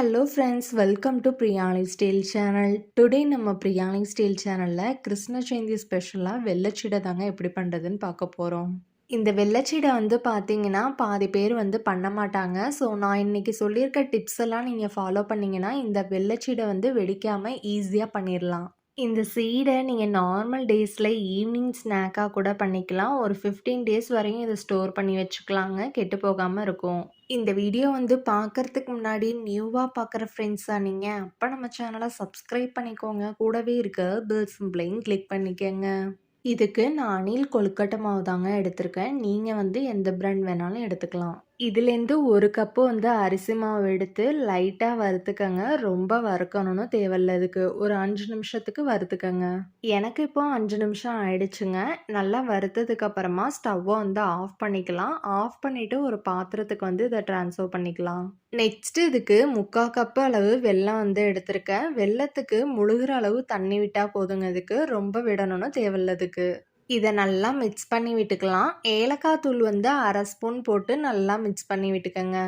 Hello friends welcome to biryani style channel today நம்ம biryani style சேனலில் கிருஷ்ண ஜெயந்தி ஸ்பெஷலாக வெள்ளச்சீடை தாங்க எப்படி பண்ணுறதுன்னு பார்க்க போகிறோம் இந்த வெள்ளச்சீடை வந்து பார்த்தீங்கன்னா பாதி பேர் வந்து பண்ண மாட்டாங்க. ஸோ நான் இன்னைக்கு சொல்லியிருக்க டிப்ஸ் எல்லாம் நீங்கள் ஃபாலோ பண்ணிங்கன்னா இந்த வெள்ளச்சீடை வந்து வெடிக்காமல் ஈஸியாக பண்ணிடலாம் இந்த சீடை நீங்கள் நார்மல் டேஸில் ஈவினிங் ஸ்நாக்காக கூட பண்ணிக்கலாம். ஒரு ஃபிஃப்டீன் டேஸ் வரையும் இதை ஸ்டோர் பண்ணி வச்சுக்கலாங்க. கெட்டு போகாமல் இருக்கும். இந்த வீடியோ வந்து பார்க்கறதுக்கு முன்னாடி நியூவாக பார்க்குற ஃப்ரெண்ட்ஸாக நீங்கள் அப்போ நம்ம சேனலை சப்ஸ்கிரைப் பண்ணிக்கோங்க. கூடவே இருக்க பில் சிம்பிளையும் கிளிக் பண்ணிக்கோங்க. இதுக்கு நான் அணில் கொழுக்கட்டை மாவு தாங்க எடுத்திருக்கேன். நீங்கள் வந்து எந்த பிராண்ட் வேணாலும் எடுத்துக்கலாம். இதுலேருந்து ஒரு கப்பு வந்து அரிசி மாவு எடுத்து லைட்டாக வறுத்துக்கங்க. ரொம்ப வறுக்கணும்னு தேவையில்ல இதுக்கு. ஒரு அஞ்சு நிமிஷத்துக்கு வறுத்துக்கங்க. எனக்கு இப்போ அஞ்சு நிமிஷம் ஆயிடுச்சுங்க. நல்லா வறுத்ததுக்கு அப்புறமா ஸ்டவ்வை வந்து ஆஃப் பண்ணிக்கலாம். ஆஃப் பண்ணிவிட்டு ஒரு பாத்திரத்துக்கு வந்து இதை ட்ரான்ஸ்ஃபர் பண்ணிக்கலாம். நெக்ஸ்ட் இதுக்கு முக்கால் கப்பு அளவு வெல்லம் வந்து எடுத்திருக்கேன். வெள்ளத்துக்கு முழுகிற அளவு தண்ணி விட்டால் போதுங்க இதுக்கு. ரொம்ப விடணும்னு தேவையில்ல இதுக்கு. இதை நல்லா மிக்ஸ் பண்ணி விட்டுக்கலாம். ஏலக்காய் தூள் வந்து அரை ஸ்பூன் போட்டு நல்லா மிக்ஸ் பண்ணி விட்டுக்கோங்க.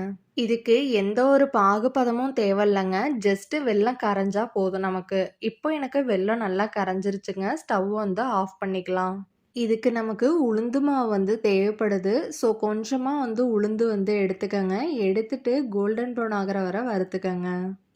இதுக்கு எந்த ஒரு பாகுபதமும் தேவையில்லைங்க. ஜஸ்ட்டு வெள்ளம் கரைஞ்சா போதும் நமக்கு. இப்போ எனக்கு வெள்ளம் நல்லா கரைஞ்சிருச்சுங்க. ஸ்டவ் வந்து ஆஃப் பண்ணிக்கலாம். இதுக்கு நமக்கு உளுந்து மாவு வந்து தேவைப்படுது. ஸோ கொஞ்சமாக வந்து உளுந்து வந்து எடுத்துக்கோங்க. எடுத்துட்டு கோல்டன் ப்ரௌன் ஆகிற வரை வறுத்துக்கோங்க.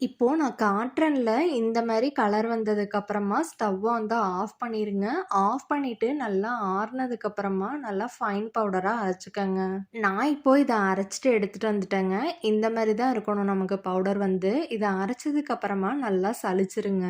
இப்போது நான் காட்டுறேன்ல இந்த மாதிரி கலர் வந்ததுக்கப்புறமா ஸ்டவ்வை வந்து ஆஃப் பண்ணிடுங்க ஆஃப் பண்ணிவிட்டு நல்லா ஆறுனதுக்கப்புறமா நல்லா ஃபைன் பவுடராக அரைச்சிக்கோங்க. நான் இப்போது இதை அரைச்சிட்டு எடுத்துகிட்டு வந்துட்டேங்க. இந்த மாதிரி தான் இருக்கணும் நமக்கு பவுடர் வந்து. இதை அரைச்சதுக்கப்புறமா நல்லா சளிச்சிருங்க.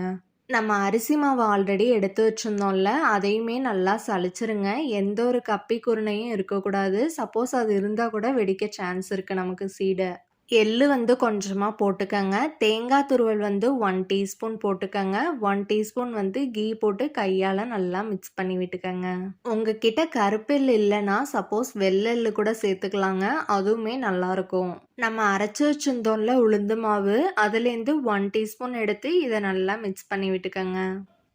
நம்ம அரிசி மாவு ஆல்ரெடி எடுத்து வச்சுருந்தோம்ல அதையுமே நல்லா சளிச்சிருங்க. எந்த ஒரு கப்பி குருணையும் இருக்கக்கூடாது. சப்போஸ் அது இருந்தால் கூட வெடிக்க சான்ஸ் இருக்குது நமக்கு சீடை. எள்ளு வந்து கொஞ்சமாக போட்டுக்கோங்க. தேங்காய் துருவல் வந்து ஒன் டீஸ்பூன் போட்டுக்கோங்க. ஒன் டீஸ்பூன் வந்து கீ போட்டு கையால் நல்லா மிக்ஸ் பண்ணி விட்டுக்கோங்க. உங்ககிட்ட கருப்பெல் இல்லைன்னா சப்போஸ் வெள்ளெல்லு கூட சேர்த்துக்கலாங்க. அதுவுமே நல்லாயிருக்கும். நம்ம அரைச்சி வச்சிருந்தோம்ல உளுந்து மாவு அதுலேருந்து ஒன் டீஸ்பூன் எடுத்து இதை நல்லா மிக்ஸ் பண்ணி விட்டுக்கோங்க.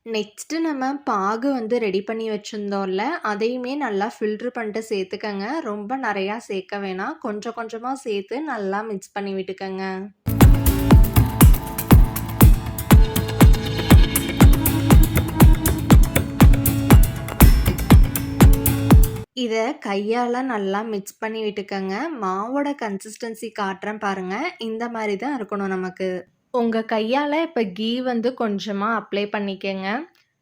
நெக்ஸ்ட்டு நம்ம பாகு வந்து ரெடி பண்ணி வச்சுருந்தோம்ல அதையுமே நல்லா ஃபில்ட்ரு பண்ணிட்டு சேர்த்துக்கங்க. ரொம்ப நிறையா சேர்க்க வேணாம். கொஞ்சம் கொஞ்சமாக சேர்த்து நல்லா மிக்ஸ் பண்ணி விட்டுக்கங்க. இதை கையால் நல்லா மிக்ஸ் பண்ணி விட்டுக்கங்க. மாவோட கன்சிஸ்டன்சி காட்டுறேன் பாருங்கள் இந்த மாதிரி தான் இருக்கணும் நமக்கு. உங்கள் கையால் இப்போ கீ வந்து கொஞ்சமாக அப்ளை பண்ணிக்கங்க.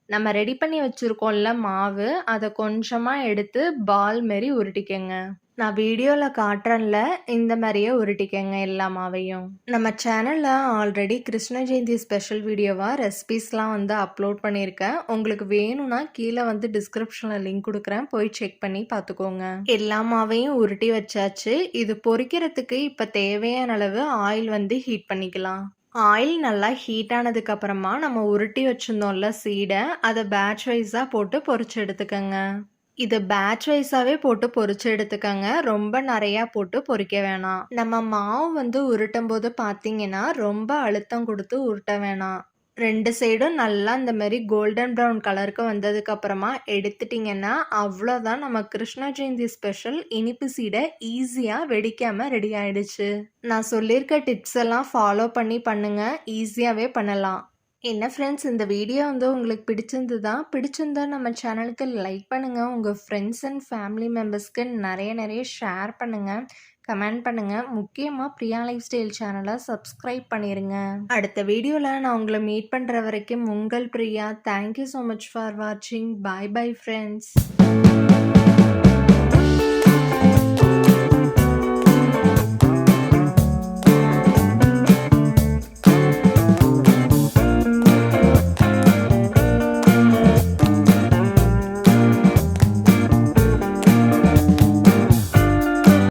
நம்ம ரெடி பண்ணி வச்சுருக்கோம்ல மாவு அதை கொஞ்சமாக எடுத்து பால் மாரி உருட்டிக்கங்க. நான் வீடியோவில் காட்டுறேன்ல இந்த மாதிரியே உருட்டிக்கங்க எல்லா மாவையும். நம்ம சேனலில் ஆல்ரெடி கிருஷ்ண ஜெயந்தி ஸ்பெஷல் வீடியோவாக ரெசிபீஸ்லாம் வந்து அப்லோட் பண்ணியிருக்கேன். உங்களுக்கு வேணும்னா கீழே வந்து டிஸ்கிரிப்ஷனில் லிங்க் கொடுக்குறேன். போய் செக் பண்ணி பார்த்துக்கோங்க. எல்லா மாவையும் உருட்டி வச்சாச்சு. இது பொறிக்கிறதுக்கு இப்போ தேவையான அளவு ஆயில் வந்து ஹீட் பண்ணிக்கலாம். ஆயில் நல்லா ஹீட் ஆனதுக்கப்புறமா நம்ம உருட்டி வச்சுருந்தோம்ல சீடை அதை பேட்ச் வைஸாக போட்டு பொறிச்சு எடுத்துக்கோங்க. இது பேட்ச் வைஸாகவே போட்டு பொறிச்சு எடுத்துக்கோங்க. ரொம்ப நிறையா போட்டு பொறிக்க வேணாம். நம்ம மாவு வந்து உருட்டும் போது பார்த்தீங்கன்னா ரொம்ப அழுத்தம் கொடுத்து உருட்ட வேணாம். ரெண்டு சைடும் நல்லா இந்த மாதிரி கோல்டன் ப்ரௌன் கலருக்கு வந்ததுக்கு அப்புறமா எடுத்துட்டிங்கன்னா அவ்வளோதான் நம்ம கிருஷ்ண ஜெயந்தி ஸ்பெஷல் இனிப்பு சீடை ஈஸியாக வெடிக்காமல் ரெடி ஆயிடுச்சு. நான் சொல்லியிருக்க டிப்ஸ் எல்லாம் ஃபாலோ பண்ணி பண்ணுங்க ஈஸியாகவே பண்ணலாம். என்ன ஃப்ரெண்ட்ஸ் இந்த வீடியோ வந்து உங்களுக்கு பிடிச்சிருந்து தான் பிடிச்சிருந்தா நம்ம சேனலுக்கு லைக் பண்ணுங்கள் உங்கள் ஃப்ரெண்ட்ஸ் அண்ட் ஃபேமிலி மெம்பர்ஸ்க்கு நிறைய நிறைய ஷேர் பண்ணுங்கள் கமெண்ட் பண்ணுங்கள் முக்கியமாக பிரியா லைஃப் ஸ்டைல் சேனலை சப்ஸ்கிரைப் பண்ணிடுங்க அடுத்த வீடியோவில் நான் உங்களை மீட் பண்ணுற வரைக்கும் உங்கள் Priya. Thank you so much for வாட்சிங் பாய் பை ஃப்ரெண்ட்ஸ்